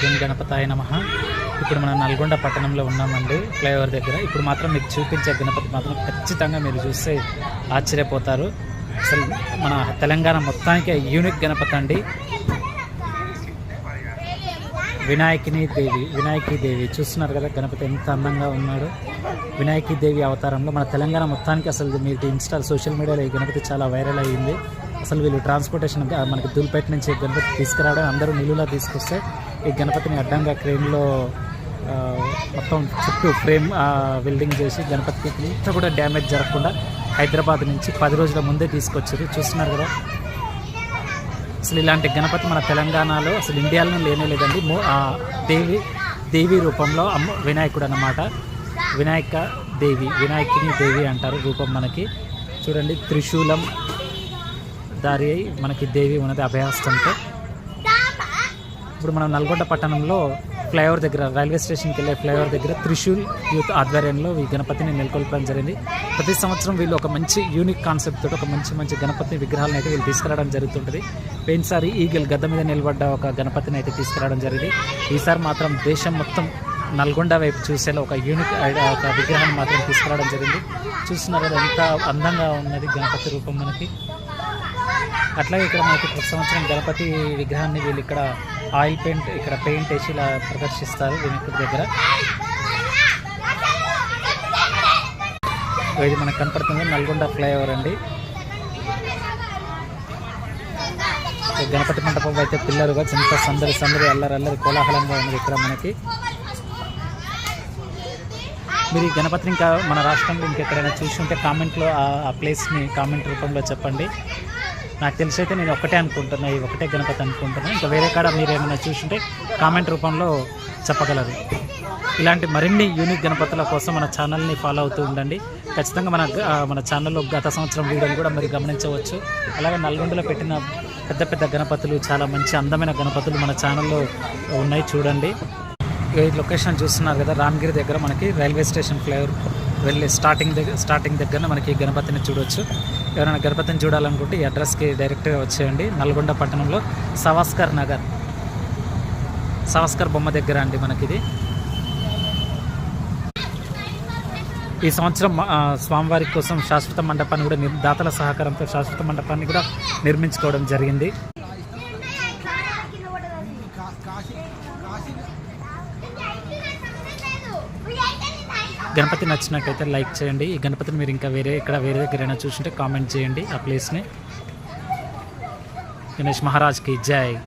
దీని గణపతాయ నమ. ఇప్పుడు మనం నల్గొండ పట్టణంలో ఉన్నామండి ఫ్లైఓవర్ దగ్గర. ఇప్పుడు మాత్రం మీకు చూపించే గణపతి మాత్రం ఖచ్చితంగా మీరు చూస్తే ఆశ్చర్యపోతారు. అసలు మన తెలంగాణ మొత్తానికి యూనిక్ గణపతి అండి. వినాయకిని దేవి వినాయకి దేవి. చూస్తున్నారు కదా గణపతి ఎంత అందంగా ఉన్నాడు. వినాయకి దేవి అవతారంలో మన తెలంగాణ మొత్తానికి అసలు మీరు ఇన్స్టా సోషల్ మీడియాలో ఈ గణపతి చాలా వైరల్ అయ్యింది. అసలు వీళ్ళు ట్రాన్స్పోర్టేషన్ మనకి దూల్పేట నుంచి గణపతి తీసుకురావడం అందరూ నిలువులా తీసుకొస్తే ఈ గణపతిని అడ్డంగా క్రెయిన్లో మొత్తం చుట్టూ ఫ్రేమ్ వెల్డింగ్ చేసి గణపతికి ఇంత కూడా డ్యామేజ్ జరగకుండా హైదరాబాద్ నుంచి పది రోజుల ముందే తీసుకొచ్చారు. చూస్తున్నారు కదా. అసలు ఇలాంటి గణపతి మన తెలంగాణలో అసలు ఇండియాలో లేనే లేదండి. దేవి దేవి రూపంలో అమ్మ వినాయకుడు అన్నమాట. వినాయక దేవి వినాయకిని దేవి అంటారు రూపం మనకి. చూడండి త్రిశూలం దారి మనకి దేవి ఉన్నది అభయాస్తంతో ఇప్పుడు మనం నల్గొండ పట్టణంలో ఫ్లైఓవర్ దగ్గర రైల్వే స్టేషన్కి వెళ్ళే ఫ్లైఓవర్ దగ్గర త్రిశూల్ యూత్ ఆధ్వర్యంలో ఈ గణపతిని నెలకొల్పడం జరిగింది. ప్రతి సంవత్సరం వీళ్ళు ఒక మంచి యూనిక్ కాన్సెప్ట్ తోటి ఒక మంచి మంచి గణపతి విగ్రహాలను అయితే వీళ్ళు తీసుకురావడం జరుగుతుంటుంది. పోయినసారి ఈగల్ గద్ద మీద నిలబడ్డ ఒక గణపతిని అయితే తీసుకురావడం జరిగింది. ఈసారి మాత్రం దేశం మొత్తం నల్గొండ వైపు చూసేలా ఒక యూనిక్ ఒక విగ్రహాన్ని మాత్రం తీసుకురావడం జరిగింది. చూస్తున్నారు కదా ఎంత అందంగా ఉన్నది గణపతి రూపం మనకి. అట్లాగే ఇక్కడ మనకి ప్రతి సంవత్సరం గణపతి విగ్రహాన్ని వీళ్ళు ఇక్కడ ఆయిల్ పెయింట్ ఇక్కడ పెయింట్ వేసి ఇలా ప్రదర్శిస్తారు వినాయకుడి దగ్గర. ఇది మనకు కనపడుతుంది నల్గొండ ఫ్లైఓవర్ అండి. గణపతి మండపం అయితే పిల్లలుగా చింత సందడి సందడి అల్లరి అల్లరి కోలాహలంగా ఉంది ఇక్కడ మనకి. మీరు ఈ గణపతిని ఇంకా మన రాష్ట్రంలో ఇంకెక్కడైనా చూసుంటే కామెంట్లో ఆ- ఆ ప్లేస్ని కామెంట్ రూపంలో చెప్పండి. నాకు తెలిసి అయితే నేను ఒకటే అనుకుంటున్నా ఈ ఒకటే గణపతి అనుకుంటున్నా. ఇంకా వేరే కాడ మీరు ఏమైనా చూసుంటే కామెంట్ రూపంలో చెప్పగలరు. ఇలాంటి మరిన్ని యూనిక్ గణపతుల కోసం మన ఛానల్ని ఫాలో అవుతూ ఉండండి. ఖచ్చితంగా మన మన ఛానల్లో గత సంవత్సరం వీడియోని కూడా మీరు గమనించవచ్చు. అలాగే నల్గొండలో పెట్టిన పెద్ద పెద్ద గణపతులు చాలా మంచి అందమైన గణపతులు మన ఛానల్లో ఉన్నాయి చూడండి. ఈ లొకేషన్ చూస్తున్నారు కదా రామగిరి దగ్గర మనకి రైల్వే స్టేషన్ ఫ్లైఓవర్. వెళ్ళి స్టార్టింగ్ దగ్గర స్టార్టింగ్ దగ్గర మనకి గణపతిని చూడవచ్చు ఎవరైనా గణపతిని చూడాలనుకుంటే ఈ అడ్రస్కి డైరెక్ట్గా వచ్చేయండి. నల్గొండ పట్టణంలో సవాస్కర్ నగర్. సవాస్కర్ బొమ్మ దగ్గర అండి మనకిది. ఈ సంవత్సరం స్వామివారి కోసం శాశ్వత మండపాన్ని కూడా నిర్- దాతల సహకారంతో శాశ్వత మండపాన్ని కూడా నిర్మించుకోవడం జరిగింది. గణపతి నచ్చినట్టయితే లైక్ చేయండి. ఈ గణపతిని మీరు ఇంకా వేరే ఇక్కడ వేరే దగ్గరైనా చూసుంటే కామెంట్ చేయండి ఆ ప్లేస్ని. గణేష్ మహారాజ్కి జై.